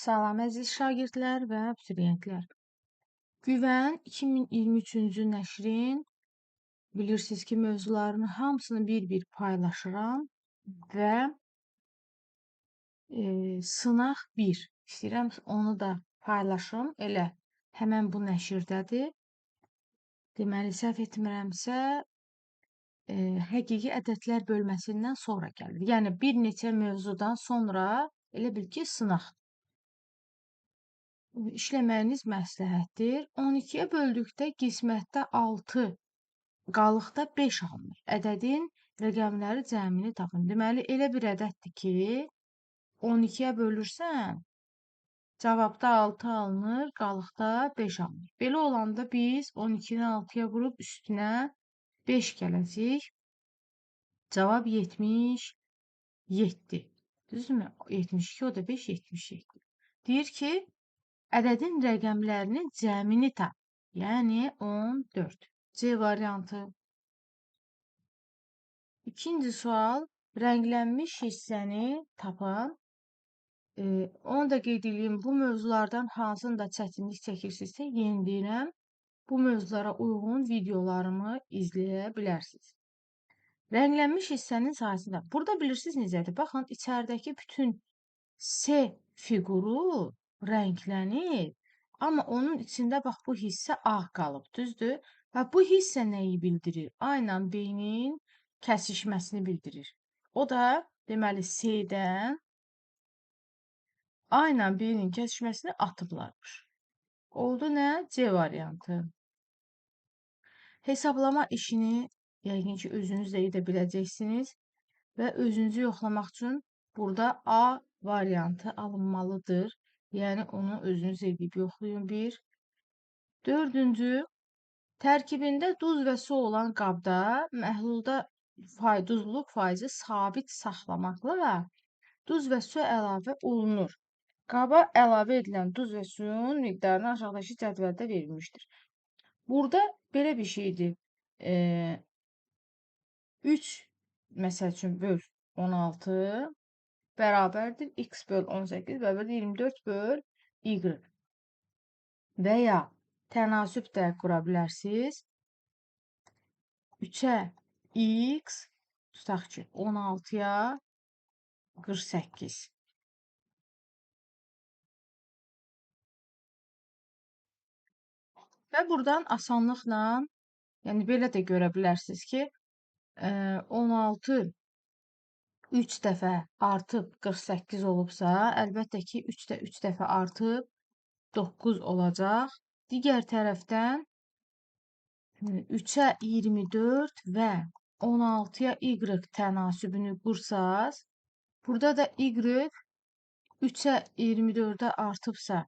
Salam əziz şagirdlər və abituriyentlər. Güvən 2023-cü nəşrin bilirsiniz ki, mövzularının hamısını bir-bir paylaşıram və e, sınaq 1 istəyirəm onu da paylaşım. Elə həmən bu nəşrdədir. Deməli, səhv etmirəmsə, e, həqiqi ədədlər bölməsindən sonra gəlir. Yəni bir neçə mövzudan sonra elə bil ki, sınaqdır. İşləməyiniz məsləhətdir. 12-yə böldükdə qismətdə 6, qalıqda 5 alınır. Ədədin rəqəmləri cəmini tapın. Deməli, elə bir ədəddir ki, 12-yə bölürsən, cavabda 6 alınır, qalıqda 5 alınır. Belə olanda biz 12-ni 6-ya vurub üstünə 5 gələcək. Cavab 77. Düzdürmü? 72, o da 5, 77. Deyir ki, Ədədin rəqəmlərinin cəmini tap. Yəni 14. C variantı. İkinci sual. Rənglənmiş hissəni tapan. E, onu da qeyd edeyim. Bu mövzulardan hansında çətinlik çəkirsinizsə, yeni deyirəm. Bu mövzulara uyğun videolarımı izləyə bilərsiniz. Rənglənmiş hissənin sahəsində. Burada bilirsiniz necədir? Baxın, içəridəki bütün S fiquru rənglənib, amma onun içində bax bu hissə ağ qalıb, düzdür? Və bu hissə nəyi bildirir? A ilə B-nin kəsişməsini bildirir. O da deməli C-dən A ilə B-nin kəsişməsini atıblarmış. Oldu nə? C variantı. Hesablama işini yəqin ki, özünüz də edə biləcəksiniz və özünüzü yoxlamaq üçün burada A variantı alınmalıdır. Yəni onu özünüz edib yoxlayın bir. Dördüncü, tərkibində duz və su olan qabda məhlulda fay, duzluluq faizi sabit saxlamaqla duz və su əlavə olunur. Qaba əlavə edilən duz və suyun miqdarını aşağıdakı cədvəldə verilmişdir. Burada belə bir şeydir. E, 3 məsəl üçün böl 16 bərabərdir x böl 18 bərabərdir 24 böl y. Və ya tənasüb də qura bilərsiniz. 3-ə x tutaq ki 16-ya 48. Və buradan asanlıqla, yəni belə də görə bilərsiniz ki, 16 3 dəfə artıb 48 olubsa, əlbəttə ki, 3 də 3 dəfə artıb 9 olacaq. Digər tərəfdən 3-ə 24 və 16-ya y tənasübünü qursaz, burada da y 3-ə 24-ə artıbsa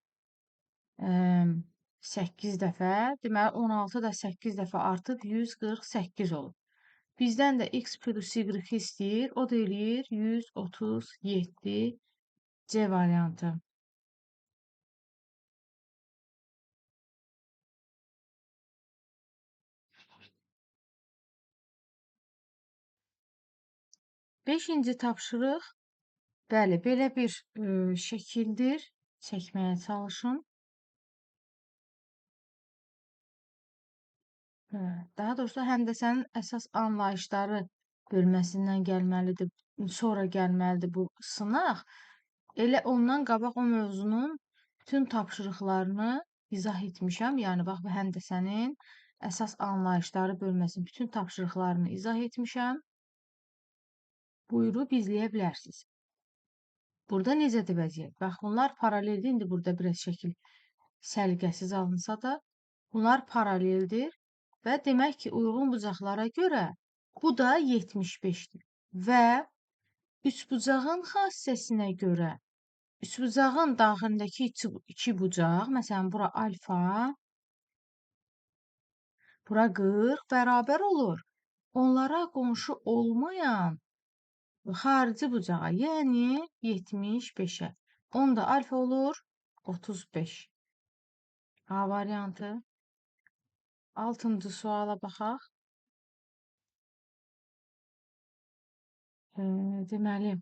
8 dəfə, deməli 16 da 8 dəfə artıb 148 olub. Bizdən də x plus y istəyir. O da eləyir 137 C variantı. Beşinci tapşırıq. Bəli, belə bir ə, şəkildir. Çəkməyə çalışın. Hə, daha doğrusu həndəsənin əsas anlayışları bölməsindən gəlməlidir. Sonra gəlməlidir bu sınaq. Elə ondan qabaq o mövzunun bütün tapşırıqlarını izah etmişəm. Yəni bax bu həndəsənin əsas anlayışları bölməsinin bütün tapşırıqlarını izah etmişəm. Buyurub izləyə bilərsiniz. Burada necədir vəziyyət? Bax bunlar paraleldir. İndi burada biraz şəkil səliqəsiz alınsa da bunlar paraleldir. Və demək ki, uyğun bucaqlara görə bu da 75-dir. Və üçbucağın xassəsinə görə üçbucağın daxilindəki iki, iki bucaq, məsələn, bura alfa, bura 40 bərabər olur. Onlara qonşu olmayan xarici bucağa, yəni 75-ə. Onda alfa olur 35. A variantı. Altıncı suala baxaq. E, deməli,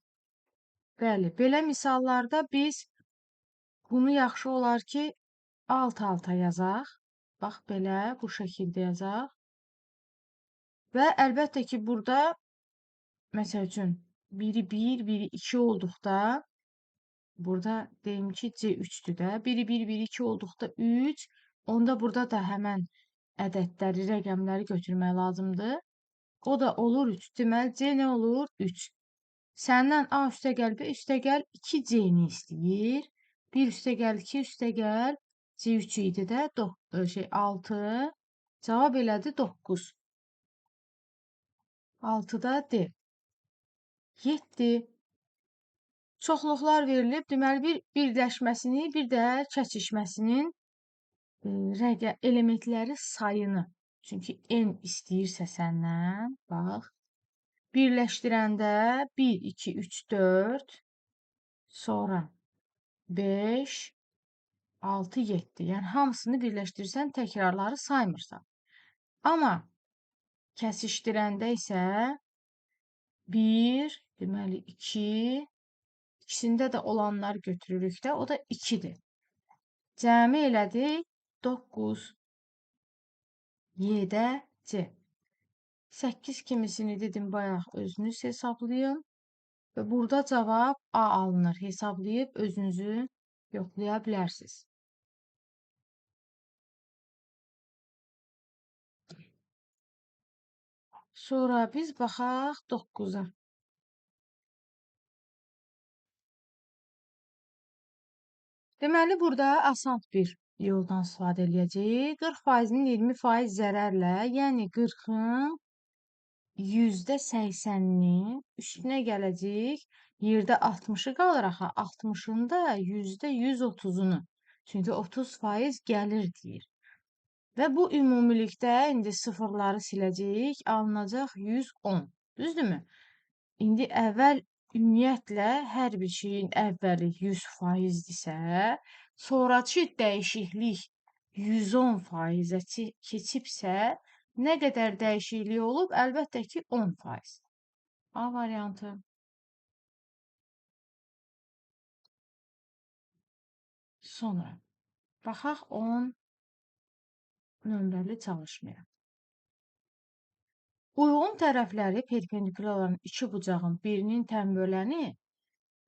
bəli, belə misallarda biz Bunu yaxşı olar ki, alt-alta yazaq. Bax belə, bu şəkildə yazaq. Və əlbəttə ki, burada məsəl üçün biri 1, biri 2 olduqda burada deyim ki, C3-dür də. Biri 1, biri 2 olduqda 3, onda burada da həmən ədədləri, rəqəmləri götürmək lazımdır. O da olur 3. Deməli, C nə olur? 3. Səndən A üstəgəl B üstəgəl 2C-ni istəyir. 1 üstəgəl 2 üstəgəl C3 idi də do- ə, şey 6. Cavab elədi 9. 6-da D. 7. Çoxluqlar verilib. Deməli bir birləşməsini, bir də kəsişməsinin rəqə elementləri sayını. Çünki n istəyirsə səndən, bax. Birləşdirəndə 1 2 3 4 sonra 5 6 7. Yəni hamısını birləşdirsən təkrarları saymırsan. Amma kəsişdirəndə isə 1, deməli 2, ikisində də olanları götürürük də, o da 2-dir. Cəmi elədik 9. Y-də C. 8 kimisini dedim bayaq özünüz hesablayın. Və burada cavab A alınır. Hesablayıb özünüzü yoxlaya bilərsiniz. Sonra biz baxaq 9-a. Deməli, burada asan bir yoldan istifadə eləyəcəyik. 40%-nin 20% zərərlə, yəni 40-ın yüzdə 80-ni üstünə gələcək. Yerdə 60-ı qalır axı. 60-ın da yüzdə 130-unu. Çünki 30% gəlir deyir. Və bu ümumilikdə indi sıfırları siləcəyik. Alınacaq 110. Düzdürmü? İndi əvvəl ümumiyyətlə hər bir şeyin əvvəli 100%-dirsə, sonrakı dəyişiklik 110%-ə çi- keçibsə, nə qədər dəyişiklik olub? Əlbəttə ki, 10%. A variantı. Sonra baxaq 10 nömrəli çalışmaya. Uyğun tərəfləri perpendikular olan iki bucağın birinin təmböləni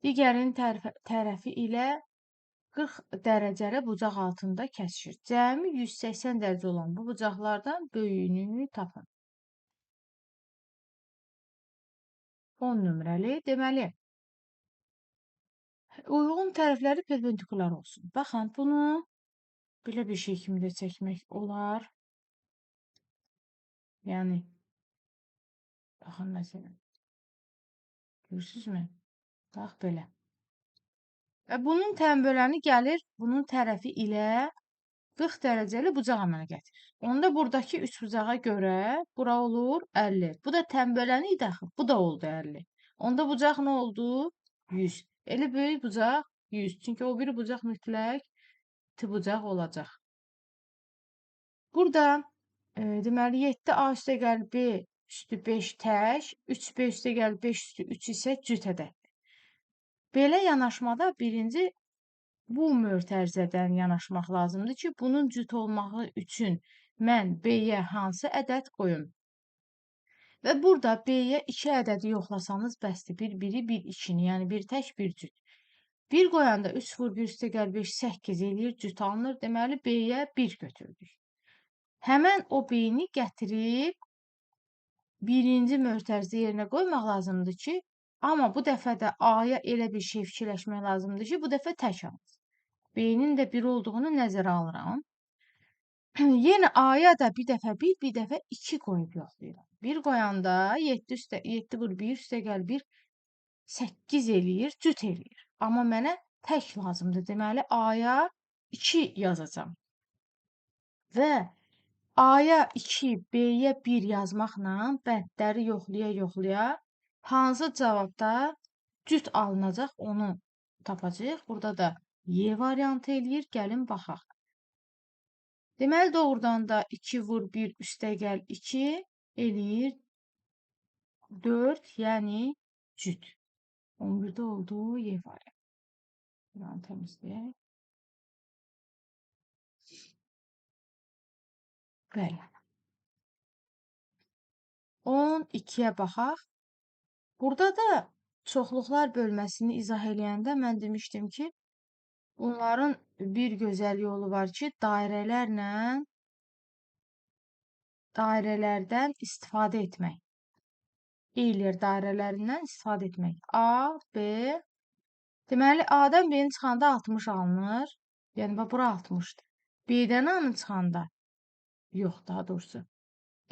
digərinin tərəfi, tərəfi ilə 40 dərəcəli bucaq altında kəsişir. Cəmi 180 dərəcə olan bu bucaqlardan böyüyünü tapın. 10 nömrəli. Deməli, uyğun tərəfləri perpendikular olsun. Baxın, bunu belə bir şey kimi də çəkmək olar. Yəni baxın məsələn. Görürsüzmü? Bax belə. Və bunun təmböləni gəlir bunun tərəfi ilə 40 dərəcəli bucaq əmələ gətirir. Onda buradakı üç bucağa görə bura olur 50. Bu da təmböləni idi axı. Bu da oldu 50. Onda bucaq nə oldu? 100. Elə böyük bucaq 100. Çünki o biri bucaq mütləq ti bucaq olacaq. Burada e, deməli 7A üstəgəl B üstü 5 tək, 3B üstəgəl 5 üstü 3 isə cüt ədəddir. Belə yanaşmada birinci bu mötərizədən yanaşmaq lazımdır ki, bunun cüt olmağı üçün mən B-yə hansı ədəd qoyum? Və burada B-yə 2 ədədi yoxlasanız bəsdir. Bir biri, bir ikini, yəni bir tək, bir cüt. 1 qoyanda 3 vur 1 üstəgəl 5 8 eləyir, cüt alınır. Deməli B-yə 1 götürdük. Həmən o B-ni gətirib birinci mötərizə yerinə qoymaq lazımdır ki, amma bu dəfə də A-ya elə bir şey fikirləşmək lazımdır ki, bu dəfə tək alınır. B-nin də 1 olduğunu nəzərə alıram. Yenə A-ya da bir dəfə 1, bir dəfə 2 qoyub yoxlayıram. 1 qoyanda 7 üstə 7 vur 1 üstəgəl 1 8 eləyir, cüt eləyir. Amma mənə tək lazımdır. Deməli A-ya 2 yazacağam. Və A-ya 2, B-yə 1 yazmaqla bəndləri yoxlaya-yoxlaya hansı cavabda cüt alınacaq onu tapacağıq. Burada da Y variantı eləyir. Gəlin baxaq. Deməli, doğrudan da 2 vur 1 üstəgəl 2 eləyir 4, yəni cüt. 11-də oldu Y variantı. Buranı təmizləyək. Bəli. 12-yə baxaq. Burada da çoxluqlar bölməsini izah eləyəndə mən demişdim ki, bunların bir gözəl yolu var ki, dairələrlə dairələrdən istifadə etmək. Eyler dairələrindən istifadə etmək. A, B. Deməli, A-dan B-ni çıxanda 60 alınır. Yəni, bura 60-dır. B-dən A-nı çıxanda yox, daha doğrusu.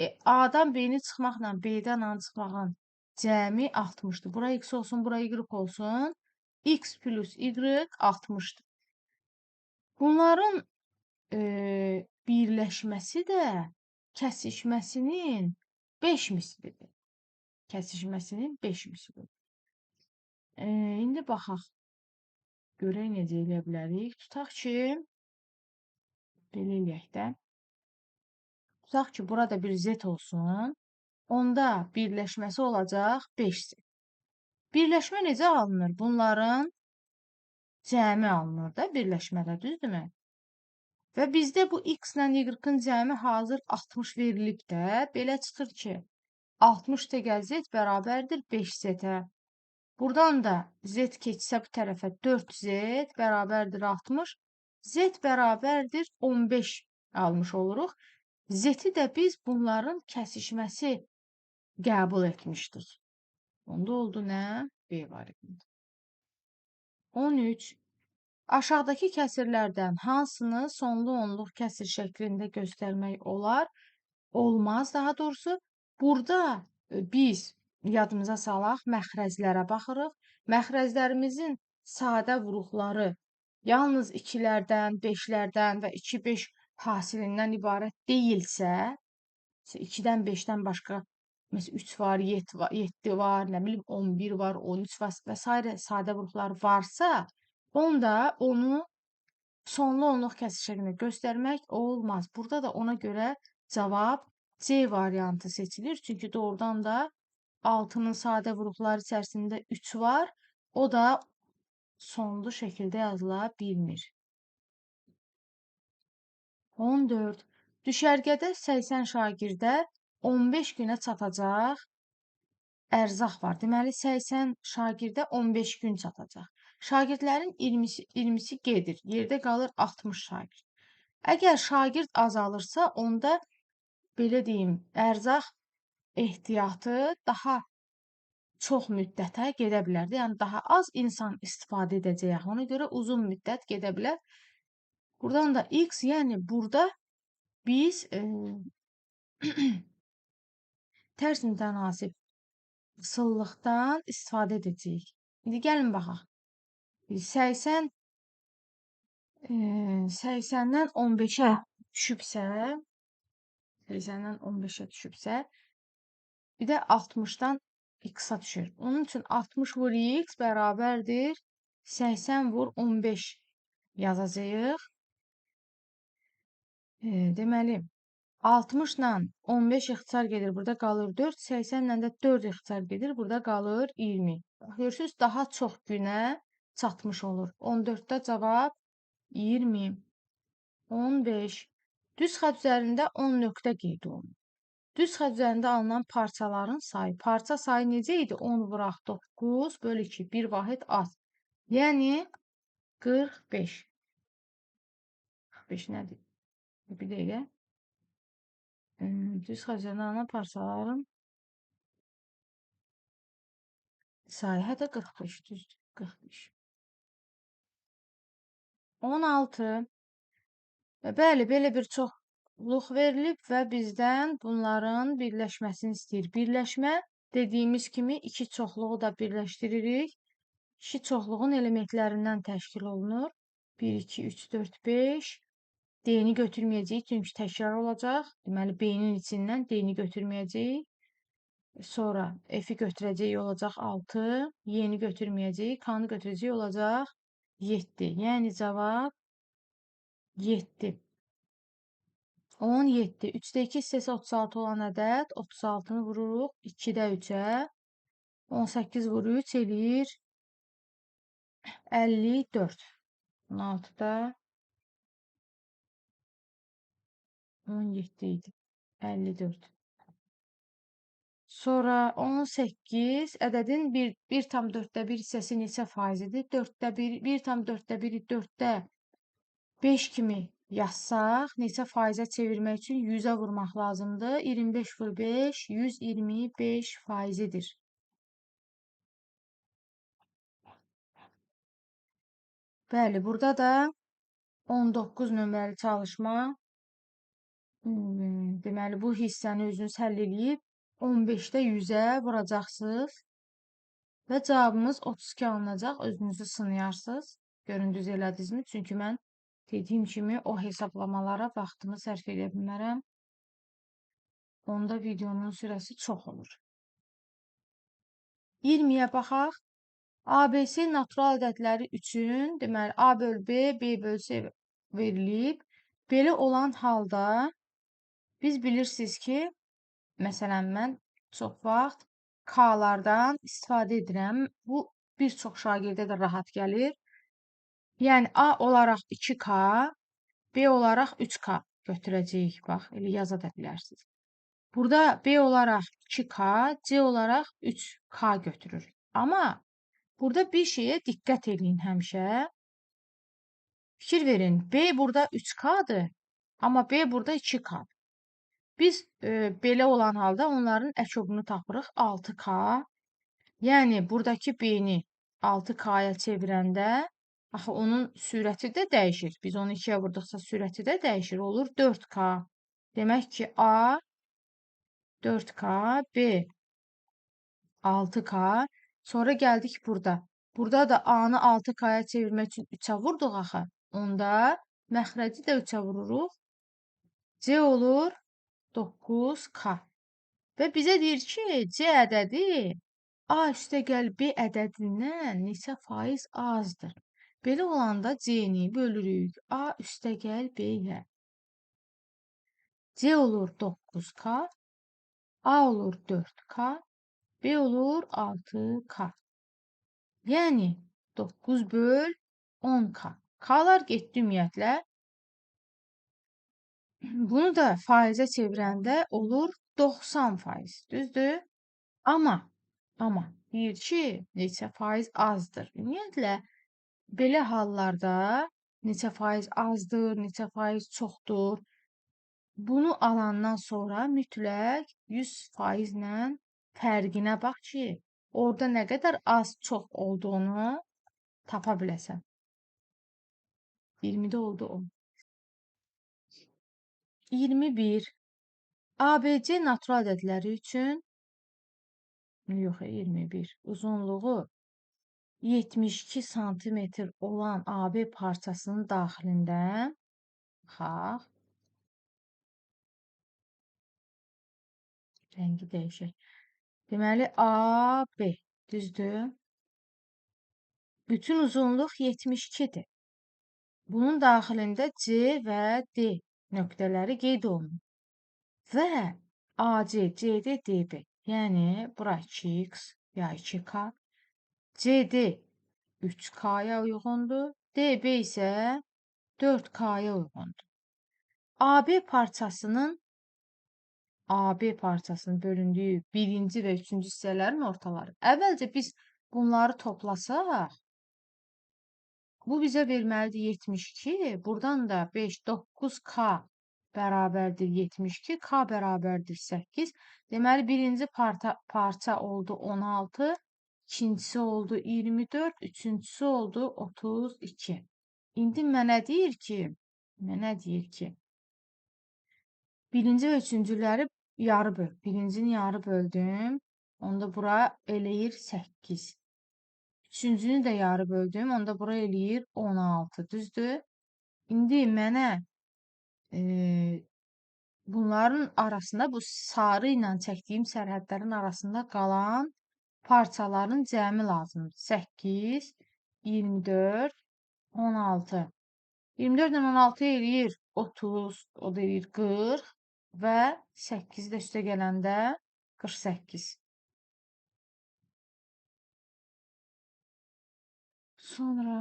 E, A-dan B-ni çıxmaqla B-dən A-nı çıxmağın cəmi 60-dır. Bura x olsun, bura y olsun. x plus y 60-dır. Bunların e, birləşməsi də kəsişməsinin 5 mislidir. Kəsişməsinin 5 mislidir. E, indi baxaq. Görək necə eləyə bilərik. Tutaq ki, belə eləyək də. Tutaq ki, burada bir z olsun. Onda birləşməsi olacaq 5 z. Birləşmə necə alınır? Bunların cəmi alınır da birləşmədə, düzdürmü? Və bizdə bu x ilə y-ın cəmi hazır 60 verilib də, belə çıxır ki, 60 təgəl z bərabərdir 5z-ə. Buradan da z keçsə bu tərəfə 4z bərabərdir 60. Z bərabərdir 15 almış oluruq. Z-i də biz bunların kəsişməsi qəbul etmişdik. Onda oldu nə? B variantı. 13. Aşağıdakı kəsirlərdən hansını sonlu onluq kəsir şəklində göstərmək olar? Olmaz, daha doğrusu. Burada e, biz yadımıza salaq, məxrəclərə baxırıq. Məxrəclərimizin sadə vuruqları yalnız 2-lərdən, 5-lərdən və 2-5 hasilindən ibarət deyilsə, 2-dən 5-dən başqa məsələn 3 var, 7 var, 7 var, nə bilim 11 var, 13 var və s. sadə vuruqlar varsa, onda onu sonlu onluq kəsir şəklində göstərmək olmaz. Burada da ona görə cavab C variantı seçilir. Çünki doğrudan da 6-nın sadə vuruqları içərisində 3 var. O da sonlu şəkildə yazıla bilmir. 14. Düşərgədə 80 şagirdə 15 günə çatacaq ərzaq var. Deməli 80 şagirdə 15 gün çatacaq. Şagirdlərin 20-si 20-si gedir. Yerdə qalır 60 şagird. Əgər şagird azalırsa, onda belə deyim, ərzaq ehtiyatı daha çox müddətə gedə bilər. Yəni daha az insan istifadə edəcək. Ona görə uzun müddət gedə bilər. Buradan da x, yəni burada biz e, tərs mütənasib sıllıqdan istifadə edəcəyik. İndi gəlin baxaq. 80 80-dən 15-ə düşübsə, 80-dən 15-ə düşübsə, bir də 60-dan x-a düşür. Onun üçün 60 vur x bərabərdir 80 vur 15 yazacağıq. E, deməli, 60 ilə 15 ixtisar gedir, burada qalır 4. 80 ilə də 4 ixtisar gedir, burada qalır 20. Görürsünüz, daha çox günə çatmış olur. 14-də cavab 20. 15. Düz xətt üzərində 10 nöqtə qeyd olunur. Düz xətt üzərində alınan parçaların sayı. Parça sayı necə idi? 10 vuraq 9 bölü 2. Bir vahid az. Yəni 45. 45 nədir? Bir dəqiqə. Düz alınan parçaların sayı hətta 45 düzdür. 45. 16. Və bəli, belə bir çoxluq verilib və bizdən bunların birləşməsini istəyir. Birləşmə dediyimiz kimi iki çoxluğu da birləşdiririk. İki çoxluğun elementlərindən təşkil olunur. 1, 2, 3, 4, 5. D-ni götürməyəcəyik, çünki təkrar olacaq. Deməli, B-nin içindən D-ni götürməyəcəyik. Sonra F-i götürəcəyik olacaq 6. Y-ni götürməyəcəyik. K-nı götürəcəyik olacaq 7. Yəni cavab 7. 17. 3-də 2 hissəsi 36 olan ədəd 36-nı vururuq 2-də 3-ə. 18 vur 3 eləyir 54. 16-da 17 idi. 54. Sonra 18 ədədin 1, 1,4də 1 hissəsi neçə faizidir? 4də 1, 1,4də 1-i 4də 5 kimi yazsaq, neçə faizə çevirmək üçün 100-ə vurmaq lazımdır. 25 vur 5, 125 faizidir. Bəli, burada da 19 nömrəli çalışma. Deməli, bu hissəni özünüz həll edib 15-də 100-ə vuracaqsınız və cavabımız 32 alınacaq. Özünüzü sınayarsınız. Görün düz elədinizmi? Çünki mən dediyim kimi o hesablamalara vaxtımı sərf edə bilmərəm. Onda videonun sürəsi çox olur. 20-yə baxaq. ABC natural ədədləri üçün, deməli, A bölü B, B bölü C verilib. Belə olan halda biz bilirsiniz ki, məsələn, mən çox vaxt K-lardan istifadə edirəm. Bu, bir çox şagirdə də rahat gəlir. Yəni, A olaraq 2K, B olaraq 3K götürəcəyik. Bax, elə yaza da bilərsiniz. Burada B olaraq 2K, C olaraq 3K götürür. Amma Burada bir şeyə diqqət eləyin həmişə. Fikir verin. B burada 3K-dır, amma B burada 2K-dır. Biz e, belə olan halda onların əkobunu tapırıq 6K. Yəni buradakı B-ni 6K-ya çevirəndə axı onun sürəti də dəyişir. Biz onu 2-yə vurduqsa sürəti də dəyişir. Olur 4K. Demək ki, A 4K, B 6K Sonra gəldik burada. Burada da A-nı 6K-ya çevirmək üçün 3-ə vurduq axı. Onda məxrəci də 3-ə vururuq. C olur 9K. Və bizə deyir ki, C ədədi A üstə gəl B ədədindən neçə faiz azdır. Belə olanda C-ni bölürük A üstə gəl B-yə. C olur 9K, A olur 4K, B olur 6K. Yəni 9 böl 10K. K'lar getdi ümumiyyətlə. Bunu da faizə çevirəndə olur 90 faiz. Düzdür? Amma amma deyir ki, neçə faiz azdır. Ümumiyyətlə belə hallarda neçə faiz azdır, neçə faiz çoxdur. Bunu alandan sonra mütləq 100% ilə fərqinə bax ki, orada nə qədər az çox olduğunu tapa biləsən. 20-də oldu o. 21. ABC natural ədədləri üçün yox, 21. Uzunluğu 72 sm olan AB parçasının daxilində baxaq. Rəngi dəyişək. Deməli, AB düzdür? Bütün uzunluq 72-dir. Bunun daxilində C və D nöqtələri qeyd olunur. Və AC, CD, DB. Yəni, bura 2x ya 2K. CD 3K-ya uyğundur. DB isə 4K-ya uyğundur. AB parçasının AB parçasının bölündüyü birinci və üçüncü hissələrin ortaları. Əvvəlcə biz bunları toplasaq, bu bizə verməlidir 72. Buradan da 5, 9K bərabərdir 72, K bərabərdir 8. Deməli, birinci parça, parça oldu 16, ikincisi oldu 24, üçüncüsü oldu 32. İndi mənə deyir ki, mənə deyir ki, birinci və üçüncüləri yarı böl. Birincini yarı böldüm. Onda bura eləyir 8. Üçüncünü də yarı böldüm. Onda bura eləyir 16. Düzdür? İndi mənə e, bunların arasında bu sarı ilə çəkdiyim sərhədlərin arasında qalan parçaların cəmi lazımdır. 8, 24, 16. 24 ilə 16 eləyir 30, o da eləyir 40 və 8 də üstə gələndə 48. sonra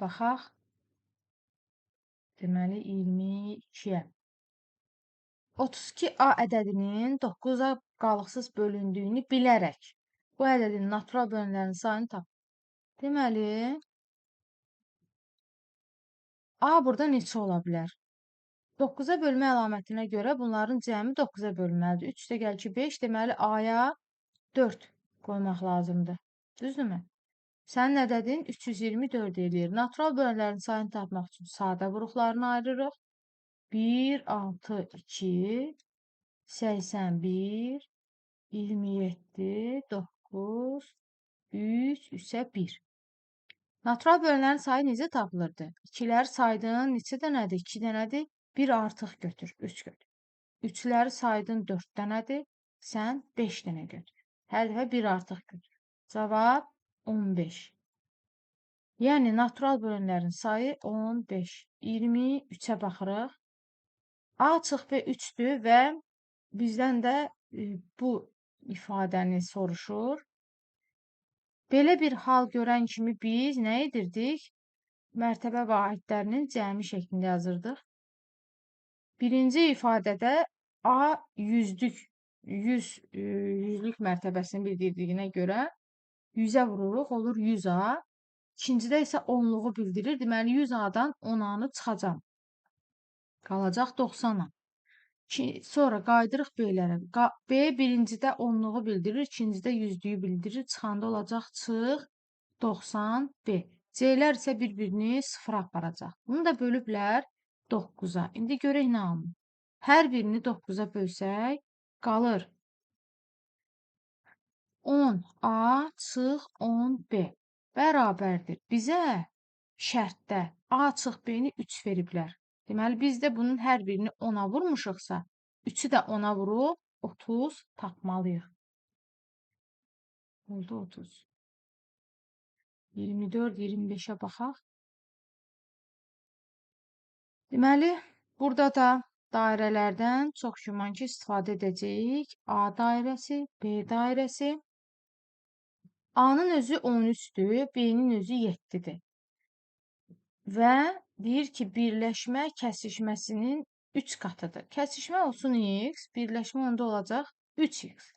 baxaq. Deməli 22-yə. 32A ədədinin 9-a qalıqsız bölündüyünü bilərək bu ədədin natural bölünlərinin sayını tap. Deməli A burada neçə ola bilər? 9-a bölmə əlamətinə görə bunların cəmi 9-a bölünməlidir. 3 də gəl ki 5, deməli A-ya 4 qoymaq lazımdır. Düzdürmü? Sənin ədədin 324 eləyir. Natural bölənlərin sayını tapmaq üçün sadə vuruqlarını ayırırıq. 1, 6, 2, 81, 27, 9, 3, üsə 1. Natural bölənlərin sayı necə tapılırdı? 2-ləri saydın, neçə dənədir? 2 dənədir. 1 artıq götür, 3 götür. 3-ləri saydın 4 dənədir. Sən 5 dənə götür. Hər dəfə 1 artıq götür. Cavab 15. Yəni natural bölünənlərin sayı 15. 23-ə baxırıq. A açıq və 3-dür və bizdən də e, bu ifadəni soruşur. Belə bir hal görən kimi biz nə edirdik? Mərtəbə vahidlərinin cəmi şəklində yazırdıq. Birinci ifadədə A yüzlük, 100 e, yüzlük mərtəbəsini bildirdiyinə görə 100-ə vururuq, olur 100A. İkincidə isə onluğu bildirir. Deməli 100A-dan 10A-nı çıxacam. Qalacaq 90-a. Sonra qaydırıq B-lərə. B birincidə onluğu bildirir, ikincidə yüzlüyü bildirir. Çıxanda olacaq çıx 90B. C-lər isə bir-birini sıfıra aparacaq. Bunu da bölüblər 9-a. İndi görək nə alınır. Hər birini 9-a bölsək, qalır 10A çıx 10B bərabərdir. Bizə şərtdə A çıx B-ni 3 veriblər. Deməli, biz də bunun hər birini 10-a vurmuşuqsa, 3-ü də 10-a vurub 30 tapmalıyıq. Oldu 30. 24, 25-ə baxaq. Deməli, burada da dairələrdən çox güman ki, istifadə edəcəyik. A dairəsi, B dairəsi. A-nın özü 13-dür, B-nin özü 7-dir. Və deyir ki, birləşmə kəsişməsinin 3 qatıdır. Kəsişmə olsun x, birləşmə onda olacaq 3x.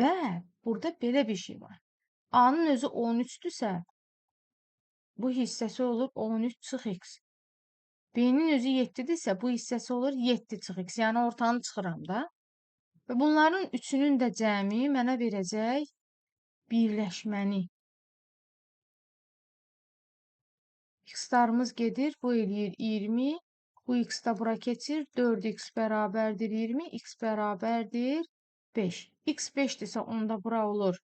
Və burada belə bir şey var. A-nın özü 13-dürsə, bu hissəsi olur 13 çıx x. B-nin özü 7-dirsə, bu hissəsi olur 7 çıx x. Yəni ortanı çıxıram da. Və bunların üçünün də cəmi mənə verəcək birləşməni. X-larımız gedir, bu eləyir 20. Bu x da bura keçir. 4x bərabərdir 20, x bərabərdir 5. x 5-dirsə onda bura olur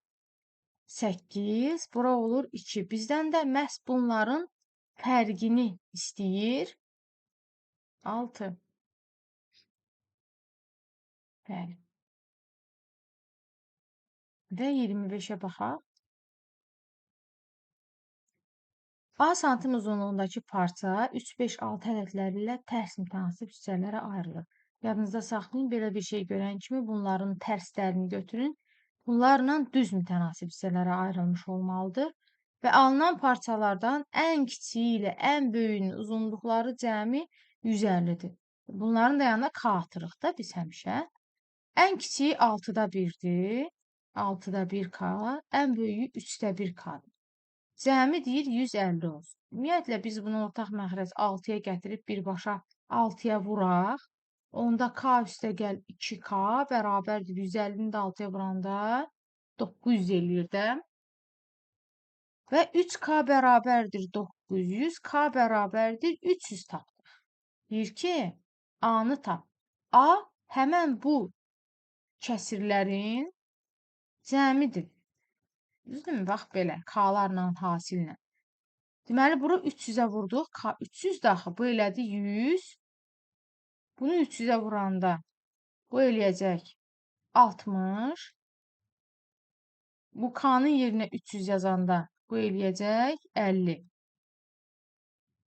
8, bura olur 2. Bizdən də məhz bunların fərqini istəyir. 6. Bəli. Və 25-ə baxaq. A santim uzunluğundakı parça 3, 5, 6 ədədləri ilə tərs mütənasib hissələrə ayrılır. Yadınızda saxlayın, belə bir şey görən kimi bunların tərslərini götürün. Bunlarla düz mütənasib hissələrə ayrılmış olmalıdır. Və alınan parçalardan ən kiçiyi ilə ən böyüyünün uzunluqları cəmi 150-dir. Bunların da yanına K atırıq da biz həmişə. Ən kiçiyi 6-da 1-dir. 6-da 1K, ən böyüyü 3-də 1K-dır. Cəmi deyir 150 olsun. Ümumiyyətlə biz bunu ortaq məxrəc 6-ya gətirib birbaşa 6-ya vuraq. Onda K üstə gəl 2K bərabərdir 150-ni də 6-ya vuranda 900 eləyir də. Və 3K bərabərdir 900, K bərabərdir 300 tapdıq. Deyir ki, A-nı tap. A həmən bu kəsirlərin Cəmidir. Düzdürmü? Bax belə, k-larla, hasillə. Deməli, bura 300-ə vurduq. K 300 də axı bu elədi 100. Bunu 300-ə vuranda bu eləyəcək 60. Bu k-nın yerinə 300 yazanda bu eləyəcək 50.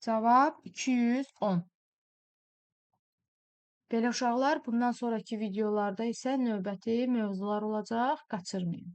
Cavab 210. Belə uşaqlar, bundan sonraki videolarda isə növbəti mövzular olacaq. Qaçırmayın.